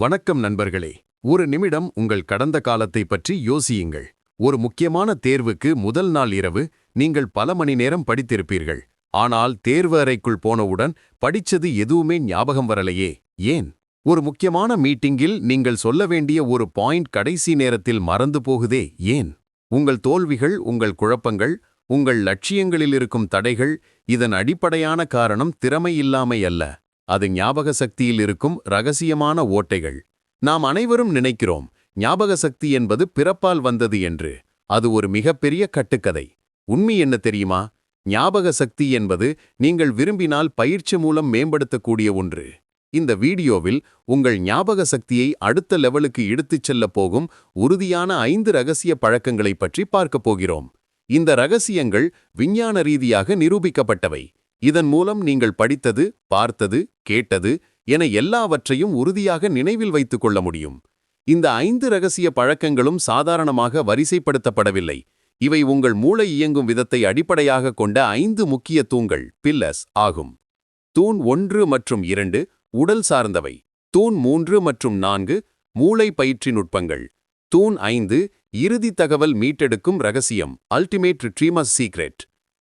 வணக்கம் நண்பர்களே. ஒரு நிமிடம் உங்கள் கடந்த காலத்தை பற்றி யோசியுங்கள். ஒரு முக்கியமான தேர்வுக்கு முதல் நாள் இரவு நீங்கள் பல மணி நேரம் படித்திருப்பீர்கள். ஆனால் தேர்வு அறைக்குள் போனவுடன் படிச்சது எதுவுமே ஞாபகம் வரலையே. ஏன்? ஒரு முக்கியமான மீட்டிங்கில் நீங்கள் சொல்ல வேண்டிய ஒரு பாயிண்ட் கடைசி நேரத்தில் மறந்து போகுதே. ஏன்? உங்கள் தோல்விகள் உங்கள் குழப்பங்கள் உங்கள் லட்சியங்களில் இருக்கும் தடைகள் இதன் அடிப்படையான காரணம் திறமை இல்லாமை அல்ல. அது ஞாபக சக்தியில் இருக்கும் ரகசியமான ஓட்டைகள். நாம் அனைவரும் நினைக்கிறோம் ஞாபக சக்தி என்பது பிறப்பால் வந்தது என்று. அது ஒரு மிகப்பெரிய கட்டுக்கதை. உண்மை என்ன தெரியுமா? ஞாபக சக்தி என்பது நீங்கள் விரும்பினால் பயிற்சி மூலம் மேம்படுத்தக்கூடிய ஒன்று. இந்த வீடியோவில் உங்கள் ஞாபக சக்தியை அடுத்த லெவலுக்கு இழுத்துச் செல்லப் போகும் உறுதியான ஐந்து ரகசிய பழக்கங்களைப் பற்றி பார்க்கப் போகிறோம். இந்த ரகசியங்கள் விஞ்ஞான ரீதியாக நிரூபிக்கப்பட்டவை. இதன் மூலம் நீங்கள் படித்தது பார்த்தது கேட்டது என எல்லாவற்றையும் உறுதியாக நினைவில் வைத்துக் கொள்ள முடியும். இந்த ஐந்து ரகசிய பழக்கங்களும் சாதாரணமாக வரிசைப்படுத்தப்படவில்லை. இவை உங்கள் மூளை இயங்கும் விதத்தை அடிப்படையாக கொண்ட ஐந்து முக்கிய தூண்கள் பில்லஸ் ஆகும். தூண் ஒன்று மற்றும் இரண்டு உடல் சார்ந்தவை. தூண் மூன்று மற்றும் நான்கு மூளை பயிற்சி நுட்பங்கள். தூண் ஐந்து இறுதி தகவல் மீட்டெடுக்கும் ரகசியம் அல்டிமேட் ரிட்ரீமஸ் சீக்ரெட்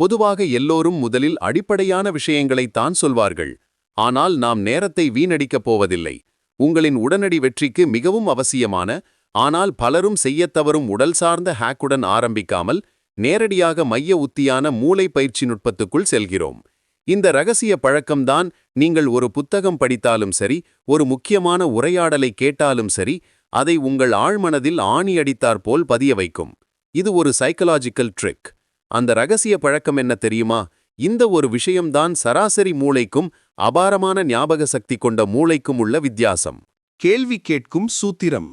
பொதுவாக எல்லோரும் முதலில் அடிப்படையான விஷயங்களைத்தான் சொல்வார்கள். ஆனால் நாம் நேரத்தை வீணடிக்கப் போவதில்லை. உங்களின் உடனடி வெற்றிக்கு மிகவும் அவசியமான ஆனால் பலரும் செய்யத் தவறும் உடல் சார்ந்த ஹேக்குடன் ஆரம்பிக்காமல் நேரடியாக மைய உத்தியான மூளை பயிற்சி நுட்பத்துக்குள் செல்கிறோம். இந்த ரகசிய பழக்கம்தான் நீங்கள் ஒரு புத்தகம் படித்தாலும் சரி ஒரு முக்கியமான உரையாடலை கேட்டாலும் சரி அதை உங்கள் ஆழ்மனதில் ஆணியடித்தாற்போல் பதிய வைக்கும். இது ஒரு சைக்கலாஜிக்கல் ட்ரிக் அந்த ரகசிய பழக்கம் என்ன தெரியுமா? இந்த ஒரு விஷயம்தான் சராசரி மூளைக்கும் அபாரமான ஞாபக சக்தி கொண்ட மூளைக்கும் உள்ள வித்தியாசம். கேள்வி கேட்கும் சூத்திரம்.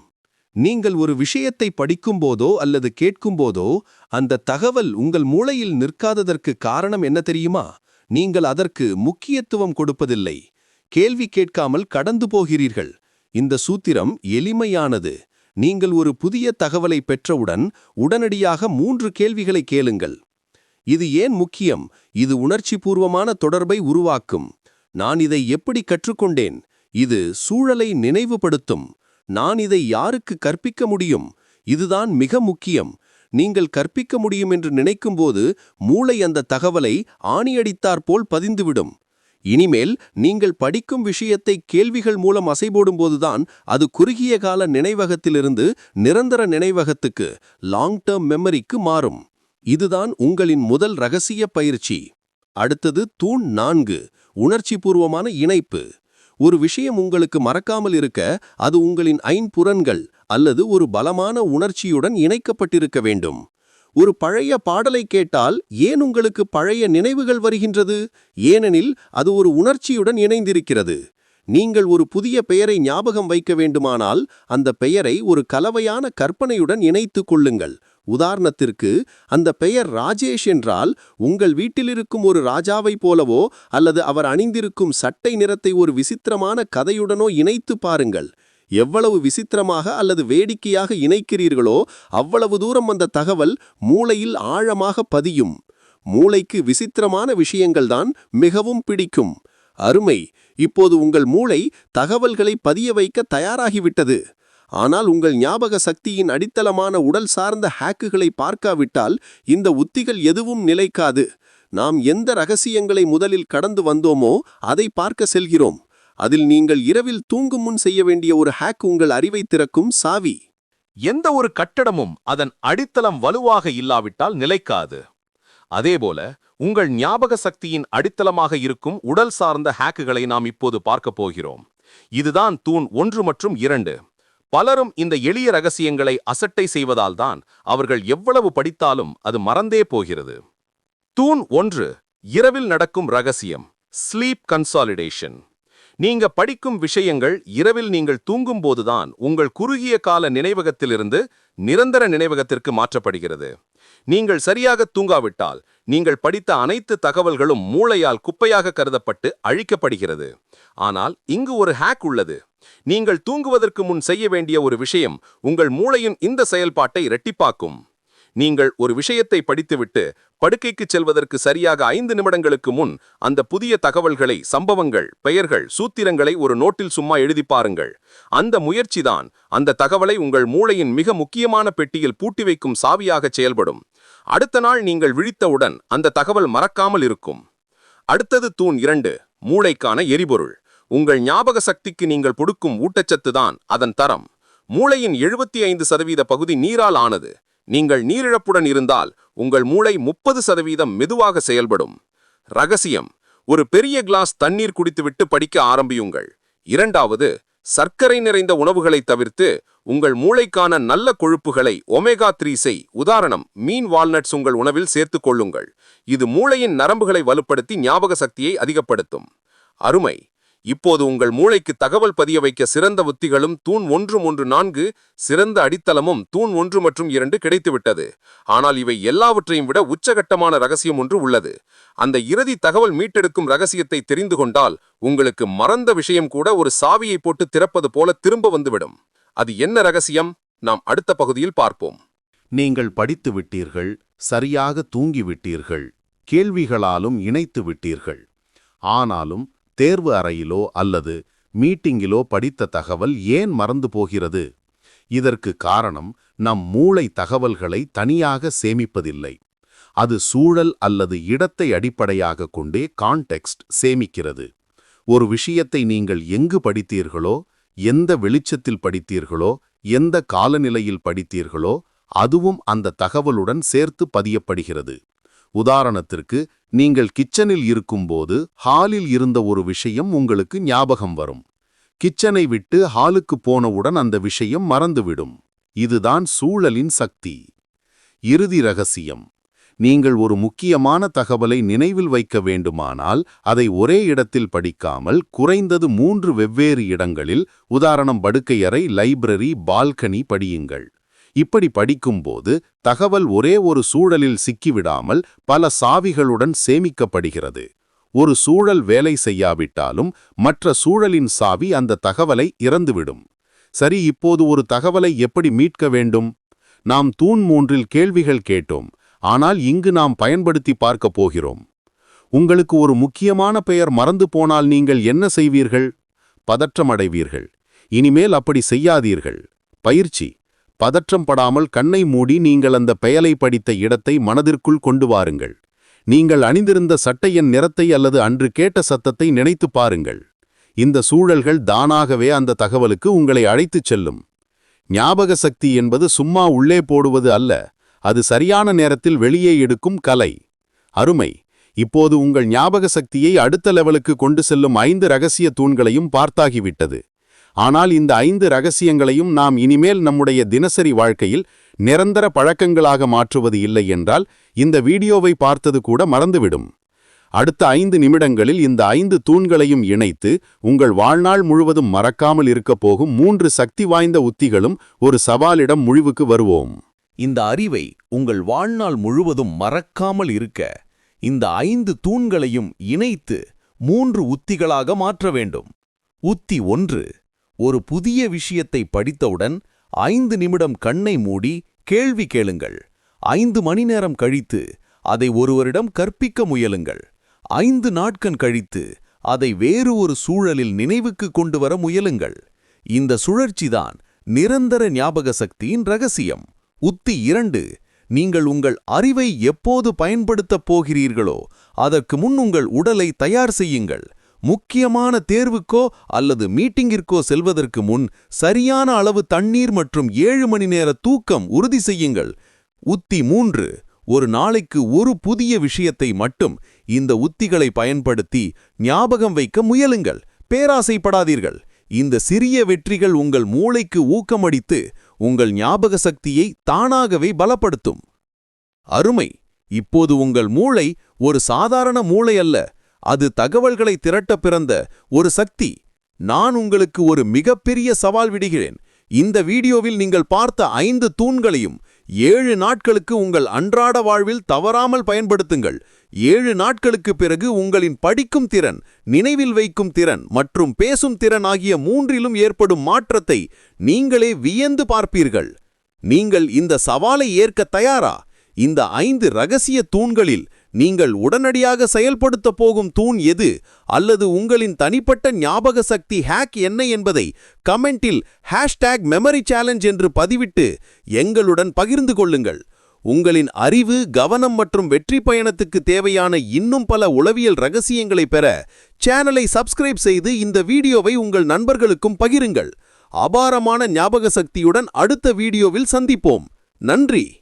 நீங்கள் ஒரு விஷயத்தை படிக்கும்போதோ அல்லது கேட்கும்போதோ அந்த தகவல் உங்கள் மூளையில் நிற்காததற்கு காரணம் என்ன தெரியுமா? நீங்கள் அதற்கு முக்கியத்துவம் கொடுப்பதில்லை. கேள்வி கேட்காமல் கடந்து போகிறீர்கள். இந்த சூத்திரம் எளிமையானது. நீங்கள் ஒரு புதிய தகவலை பெற்றவுடன் உடனடியாக மூன்று கேள்விகளை கேளுங்கள். இது ஏன் முக்கியம்? இது உணர்ச்சிபூர்வமான தொடர்பை உருவாக்கும். நான் இதை எப்படி கற்றுக்கொண்டேன்? இது சூழலை நினைவுபடுத்தும். நான் இதை யாருக்கு கற்பிக்க முடியும்? இதுதான் மிக முக்கியம். நீங்கள் கற்பிக்க முடியும் என்று நினைக்கும்போது மூளை அந்த தகவலை ஆணியடித்தாற்போல் பதிந்துவிடும். இனிமேல் நீங்கள் படிக்கும் விஷயத்தை கேள்விகள் மூலம் அசைபோடும்போதுதான் அது குறுகிய கால நினைவகத்திலிருந்து நிரந்தர நினைவகத்துக்கு லாங் டேர்ம் மெமரிக்கு மாறும். இதுதான் உங்களின் முதல் ரகசிய பயிற்சி. அடுத்தது தூண் நான்கு உணர்ச்சிபூர்வமான இணைப்பு. ஒரு விஷயம் உங்களுக்கு மறக்காமல் இருக்க அது உங்களின் ஐம்புறன்கள் அல்லது ஒரு பலமான உணர்ச்சியுடன் இணைக்கப்பட்டிருக்க வேண்டும். ஒரு பழைய பாடலை கேட்டால் ஏன் உங்களுக்கு பழைய நினைவுகள் வருகின்றது? ஏனெனில் அது ஒரு உணர்ச்சியுடன் இணைந்திருக்கிறது. நீங்கள் ஒரு புதிய பெயரை ஞாபகம் வைக்க வேண்டுமானால் அந்த பெயரை ஒரு கலவையான கற்பனையுடன் இணைத்து கொள்ளுங்கள். உதாரணத்திற்கு அந்த பெயர் ராஜேஷ் என்றால் உங்கள் வீட்டிலிருக்கும் ஒரு ராஜாவைப் போலவோ அல்லது அவர் அணிந்திருக்கும் சட்டை நிறத்தை ஒரு விசித்திரமான கதையுடனோ இணைத்து பாருங்கள். எவ்வளவு விசித்திரமாக அல்லது வேடிக்கையாக இணைக்கிறீர்களோ அவ்வளவு தூரம் அந்த தகவல் மூளையில் ஆழமாக பதியும். மூளைக்கு விசித்திரமான விஷயங்கள்தான் மிகவும் பிடிக்கும். அருமை! இப்போது உங்கள் மூளை தகவல்களை பதிய வைக்க தயாராகிவிட்டது. ஆனால் உங்கள் ஞாபக சக்தியின் அடித்தளமான உடல் சார்ந்த ஹேக்குகளை பார்க்காவிட்டால் இந்த உத்திகள் எதுவும் நிலைக்காது. நாம் எந்த ரகசியங்களை முதலில் கடந்து வந்தோமோ அதை பார்க்க செல்கிறோம். அதில் நீங்கள் இரவில் தூங்கும் முன் செய்ய வேண்டிய ஒரு ஹேக் உங்கள் அறிவை திறக்கும் சாவி. எந்த ஒரு கட்டடமும் அதன் அடித்தளம் வலுவாக இல்லாவிட்டால் நிலைக்காது. அதேபோல உங்கள் ஞாபக சக்தியின் அடித்தளமாக இருக்கும் உடல் சார்ந்த ஹேக்குகளை நாம் இப்போது பார்க்கப் போகிறோம். இதுதான் தூண் ஒன்று மற்றும் இரண்டு. பலரும் இந்த எளிய ரகசியங்களை அசட்டை செய்வதால் தான் அவர்கள் எவ்வளவு படித்தாலும் அது மறந்தே போகிறது. தூண் ஒன்று இரவில் நடக்கும் ரகசியம் ஸ்லீப் கன்சாலிடேஷன் நீங்க படிக்கும் விஷயங்கள் இரவில் நீங்கள் தூங்கும்போதுதான் உங்கள் குறுகிய கால நினைவகத்திலிருந்து நிரந்தர நினைவகத்திற்கு மாற்றப்படுகிறது. நீங்கள் சரியாக தூங்காவிட்டால் நீங்கள் படித்த அனைத்து தகவல்களும் மூளையால் குப்பையாக கருதப்பட்டு அழிக்கப்படுகிறது. ஆனால் இங்கு ஒரு ஹேக் உள்ளது. நீங்கள் தூங்குவதற்கு முன் செய்ய வேண்டிய ஒரு விஷயம் உங்கள் மூளையின் இந்த செயல்பாட்டை இரட்டிப்பாக்கும். நீங்கள் ஒரு விஷயத்தை படித்துவிட்டு படுக்கைக்கு செல்வதற்கு சரியாக ஐந்து நிமிடங்களுக்கு முன் அந்த புதிய தகவல்களை சம்பவங்கள் பெயர்கள் சூத்திரங்களை ஒரு நோட்டில் சும்மா எழுதி பாருங்கள். அந்த முயற்சிதான் அந்த தகவலை உங்கள் மூளையின் மிக முக்கியமான பெட்டியில் பூட்டி வைக்கும் சாவியாகச் செயல்படும். அடுத்த நாள் நீங்கள் விழித்தவுடன் அந்த தகவல் மறக்காமல் இருக்கும். அடுத்தது தூண் இரண்டு மூளைக்கான எரிபொருள். உங்கள் ஞாபக சக்திக்கு நீங்கள் கொடுக்கும் ஊட்டச்சத்து தான் அதன் தரம். மூளையின் எழுபத்தி ஐந்து சதவீத பகுதி நீரால் ஆனது. நீங்கள் நீரிழப்புடன் இருந்தால் உங்கள் மூளை முப்பது சதவீதம் மெதுவாக செயல்படும். ரகசியம் ஒரு பெரிய கிளாஸ் தண்ணீர் குடித்துவிட்டு படிக்க ஆரம்பியுங்கள். இரண்டாவது சர்க்கரை நிறைந்த உணவுகளை தவிர்த்து உங்கள் மூளைக்கான நல்ல கொழுப்புகளை ஒமேகா த்ரீஸை உதாரணம் மீன் வால்நட்ஸ் உங்கள் உணவில் சேர்த்துக் கொள்ளுங்கள். இது மூளையின் நரம்புகளை வலுப்படுத்தி ஞாபக சக்தியை அதிகப்படுத்தும். அருமை! இப்போது உங்கள் மூளைக்கு தகவல் பதிய வைக்க சிறந்த உத்திகளும் தூண் ஒன்று மூன்று நான்கு சிறந்த அடித்தளமும் தூண் ஒன்று மற்றும் இரண்டு கிடைத்துவிட்டது. ஆனால் இவை எல்லாவற்றையும் விட உச்சகட்டமான ரகசியம் ஒன்று உள்ளது. அந்த இறுதி தகவல் மீட்டெடுக்கும் ரகசியத்தை தெரிந்து கொண்டால் உங்களுக்கு மறந்த விஷயம் கூட ஒரு சாவியை போட்டு திறப்பது போல திரும்ப வந்துவிடும். அது என்ன ரகசியம்? நாம் அடுத்த பகுதியில் பார்ப்போம். நீங்கள் படித்து விட்டீர்கள் சரியாக தூங்கிவிட்டீர்கள் கேள்விகளாலும் இணைத்து விட்டீர்கள். ஆனாலும் தேர்வு அறையிலோ அல்லது மீட்டிங்கிலோ படித்த தகவல் ஏன் மறந்து போகிறது? இதற்கு காரணம் நம் மூளை தகவல்களை தனியாக சேமிப்பதில்லை. அது சூழல் அல்லது இடத்தை அடிப்படையாக கொண்டே கான்டெக்ஸ்ட் சேமிக்கிறது. ஒரு விஷயத்தை நீங்கள் எங்கு படித்தீர்களோ எந்த வெளிச்சத்தில் படித்தீர்களோ எந்த காலநிலையில் படித்தீர்களோ அதுவும் அந்த தகவலுடன் சேர்த்து பதியப்படுகிறது. உதாரணத்திற்கு நீங்கள் கிச்சனில் இருக்கும்போது ஹாலில் இருந்த ஒரு விஷயம் உங்களுக்கு ஞாபகம் வரும். கிச்சனை விட்டு ஹாலுக்கு போனவுடன் அந்த விஷயம் மறந்துவிடும். இதுதான் சூழலின் சக்தி. இறுதி ரகசியம். நீங்கள் ஒரு முக்கியமான தகவலை நினைவில் வைக்க வேண்டுமானால் அதை ஒரே இடத்தில் படிக்காமல் குறைந்தது மூன்று வெவ்வேறு இடங்களில் உதாரணம் படுக்கையறை லைப்ரரி பால்கனி படியுங்கள். இப்படி படிக்கும்போது தகவல் ஒரே ஒரு சூழலில் சிக்கிவிடாமல் பல சாவிகளுடன் சேமிக்கப்படுகிறது. ஒரு சூழல் வேலை செய்யாவிட்டாலும் மற்ற சூழலின் சாவி அந்த தகவலை இறந்துவிடும். சரி இப்போது ஒரு தகவலை எப்படி மீட்க வேண்டும்? நாம் தூண் மூன்றில் கேள்விகள் கேட்டோம். ஆனால் இங்கு நாம் பயன்படுத்தி பார்க்கப் போகிறோம். உங்களுக்கு ஒரு முக்கியமான பெயர் மறந்து போனால் நீங்கள் என்ன செய்வீர்கள்? பதற்றமடைவீர்கள் இனிமேல் அப்படி செய்யாதீர்கள். பயிற்சி. பதற்றம் படாமல் கண்ணை மூடி நீங்கள் அந்த பெயலை படித்த இடத்தை மனதிற்குள் கொண்டு வாருங்கள். நீங்கள் அணிந்திருந்த சட்டையின் நிறத்தை அல்லது அன்று கேட்ட சத்தத்தை நினைத்துப் பாருங்கள். இந்த சூழல்கள் தானாகவே அந்த தகவலுக்கு உங்களை அழைத்துச் செல்லும். ஞாபக சக்தி என்பது சும்மா உள்ளே போடுவது அல்ல அது சரியான நேரத்தில் வெளியே எடுக்கும் கலை. அருமை! இப்போது உங்கள் ஞாபக சக்தியை அடுத்த லெவலுக்கு கொண்டு செல்லும் ஐந்து ரகசிய தூண்களையும் பார்த்தாகிவிட்டது. ஆனால் இந்த ஐந்து ரகசியங்களையும் நாம் இனிமேல் நம்முடைய தினசரி வாழ்க்கையில் நிரந்தர பழக்கங்களாக மாற்றுவது இல்லை என்றால் இந்த வீடியோவை பார்த்தது கூட மறந்துவிடும். அடுத்த ஐந்து நிமிடங்களில் இந்த ஐந்து தூண்களையும் இணைத்து உங்கள் வாழ்நாள் முழுவதும் மறக்காமல் இருக்கப் போகும் மூன்று சக்தி வாய்ந்த உத்திகளும் ஒரு சவாலிடம் முழிவுக்கு வருவோம். இந்த அறிவை உங்கள் வாழ்நாள் முழுவதும் மறக்காமல் இருக்க இந்த ஐந்து தூண்களையும் இணைத்து மூன்று உத்திகளாக மாற்ற வேண்டும். உத்தி ஒன்று ஒரு புதிய விஷயத்தை படித்தவுடன் ஐந்து நிமிடம் கண்ணை மூடி கேள்வி கேளுங்கள். ஐந்து மணி நேரம் கழித்து அதை ஒருவரிடம் கற்பிக்க முயலுங்கள். ஐந்து நாட்கள் கழித்து அதை வேறு ஒரு சூழலில் நினைவுக்கு கொண்டு வர முயலுங்கள். இந்த சுழற்சிதான் நிரந்தர ஞாபக சக்தியின் ரகசியம். உத்தி இரண்டு நீங்கள் உங்கள் அறிவை எப்போது பயன்படுத்தப் போகிறீர்களோ அதற்கு முன் உங்கள் உடலை தயார் செய்யுங்கள். முக்கியமான தேர்வுக்கோ அல்லது மீட்டிங்கிற்கோ செல்வதற்கு முன் சரியான அளவு தண்ணீர் மற்றும் ஏழு மணி நேர தூக்கம் உறுதி செய்யுங்கள். உத்தி மூன்று ஒரு நாளைக்கு ஒரு புதிய விஷயத்தை மட்டும் இந்த உத்திகளை பயன்படுத்தி ஞாபகம் வைக்க முயலுங்கள். பேராசைப்படாதீர்கள். இந்த சிறிய வெற்றிகள் உங்கள் மூளைக்கு ஊக்கமடித்து உங்கள் ஞாபக சக்தியை தானாகவே பலப்படுத்தும். அருமை! இப்போது உங்கள் மூளை ஒரு சாதாரண மூளை அல்ல அது தகவல்களை திரட்ட பிறந்த ஒரு சக்தி. நான் உங்களுக்கு ஒரு மிகப்பெரிய சவால் விடுகிறேன். இந்த வீடியோவில் நீங்கள் பார்த்த ஐந்து தூண்களையும் ஏழு நாட்களுக்கு உங்கள் அன்றாட வாழ்வில் தவறாமல் பயன்படுத்துங்கள். ஏழு நாட்களுக்கு பிறகு உங்களின் படிக்கும் திறன் நினைவில் வைக்கும் திறன் மற்றும் பேசும் திறன் ஆகிய மூன்றிலும் ஏற்படும் மாற்றத்தை நீங்களே வியந்து பார்ப்பீர்கள். நீங்கள் இந்த சவாலை ஏற்க தயாரா? இந்த ஐந்து ரகசிய தூண்களில் நீங்கள் உடனடியாக செயல்படுத்தப் போகும் தூண் எது? அல்லது உங்களின் தனிப்பட்ட ஞாபக சக்தி ஹேக் என்ன என்பதை கமெண்டில் ஹேஷ்டேக் மெமரி சேலஞ்ச் என்று பதிவிட்டு எங்களுடன் பகிர்ந்து கொள்ளுங்கள். உங்களின் அறிவு கவனம் மற்றும் வெற்றி பயணத்துக்கு தேவையான இன்னும் பல உளவியல் ரகசியங்களை பெற சேனலை சப்ஸ்கிரைப் செய்து இந்த வீடியோவை உங்கள் நண்பர்களுக்கும் பகிருங்கள். அபாரமான ஞாபக சக்தியுடன் அடுத்த வீடியோவில் சந்திப்போம். நன்றி!